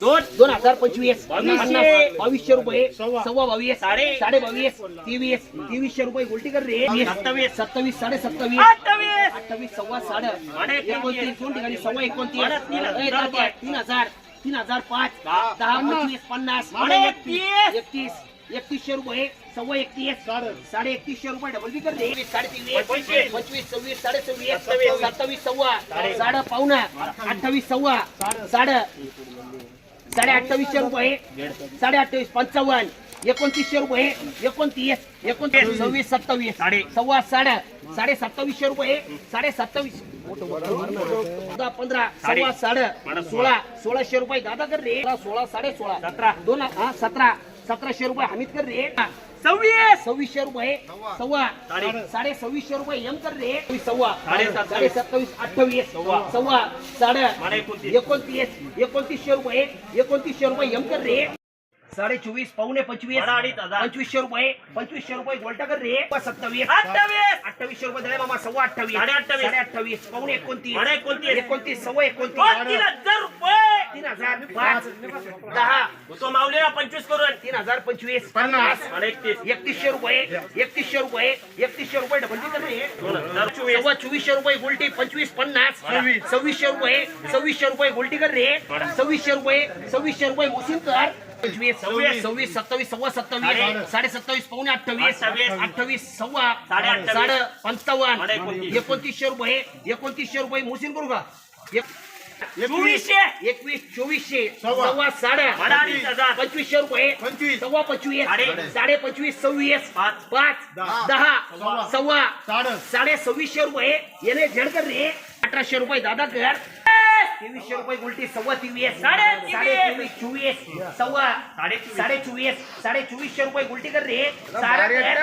दोन. दोन हजार पंचवीस. बावीसशे. पन्नास बावीसशे रुपये. सव्वा. बावीस. साडे. साडे बावीस तेवीस. तेवीसशे रुपये उलटी कर रे. सत्तावीस. सत्तावीस साडे सत्तावीस अठ्ठावीस. अठ्ठावीस सव्वा साडे एकोणतीस. दोन ठिकाणी सव्वा एकोणतीस. तीन हजार. तीन हजार. पाच. दहा. पंचवीस पन्नास. साडे एकतीस. एकतीस. एकतीसशे रुपये. सव्वा एकतीस. साडे. एकतीसशे रुपये डबल बी कर दे साडे तेवीस. पंचवीस. सव्वीस साडे सव्वीस. सत्तावीस. सव्वा. साडे. साडे पावणा. अठ्ठावीस. सव्वा. साडे. साडे अठ्ठावीसशे रुपये साडे अठ्ठावीस पंचावन्न एकोणतीसशे रुपये एकोणतीस एकोणतीस सव्वीस सत्तावीस साडे. सव्वा साडे साडे सत्तावीसशे रुपये साडे सत्तावीस चौदा पंधरा. सव्वा साडे सोळा सोळाशे रुपये दादा कर रे सोळा साडे सोळा सतरा. दोन हा सतरा सतराशे रुपये हमीद कर रे सव्वीस. सव्वीसशे रुपये. सव्वा. साडे. साडे सव्वीसशे रुपये एम कर रे. सव्वा. साडे साडे सत्तावीस. अठ्ठावीस. सव्वा. सव्वा. साडे एकोणतीस. एकोणतीस. एकोणतीसशे रुपये. एकोणतीसशे रुपये एम कर रे. साडे चोवीस पावणे पंचवीस. पंचवीसशे रुपये. पंचवीसशे रुपये गोल्टा कर रे. सत्तावीस. अठ्ठावीस. अठ्ठावीसशे रुपये झाले मामा सव्वा अठ्ठावीस. साडे अठ्ठावीस. साडे अठ्ठावीस. पावणे एकोणतीस. साडे एकोणतीस. एकोणतीस सव्वा एकोणतीस. हजार रुपये. तीन हजार पाच दहा तो मावलेला पंचवीस करून तीन हजार पंचवीस पन्नास. एकतीस एकतीसशे रुपये एकतीसशे रुपये एकतीसशे रुपये डबल सव्वा चोवीसशे रुपये गोल्टी पंचवीस पन्नास सव्वीसशे रुपये सव्वीसशे रुपये गोल्टी कर रे सव्वीसशे रुपये सव्वीसशे रुपये मुसीम कर पंचवीस सव्वीस. सव्वीस सत्तावीस सव्वा सत्तावीस साडे सत्तावीस पावणे अठ्ठावीस अठ्ठावीस. अठ्ठावीस सव्वा साडे साडे पंचावन्न एकोणतीसशे रुपये एकोणतीसशे रुपये मुसीन करू का एक- चोवीसशे एकवीस चोवीसशे सव्वा. सव्वा साडे साडे अडीच हजार. पंचवीसशे रुपये पंचवीस. सव्वा पंचवीस साडे. साडे पंचवीस सव्वीस पाच. पाच दहा. दहा सव्वा. सव्वा साडे. साडे सव्वीसशे रुपये येणे झेड कर रे अठराशे रुपये दादा कर तेवीसशे रुपये उलटी सव्वा तेवीस साडे साडे तेवीस. तेवीस चोवीस सव्वा साडे चोवीस. साडे चोवीस साडे चोवीसशे रुपये उलटी कर रे आहे.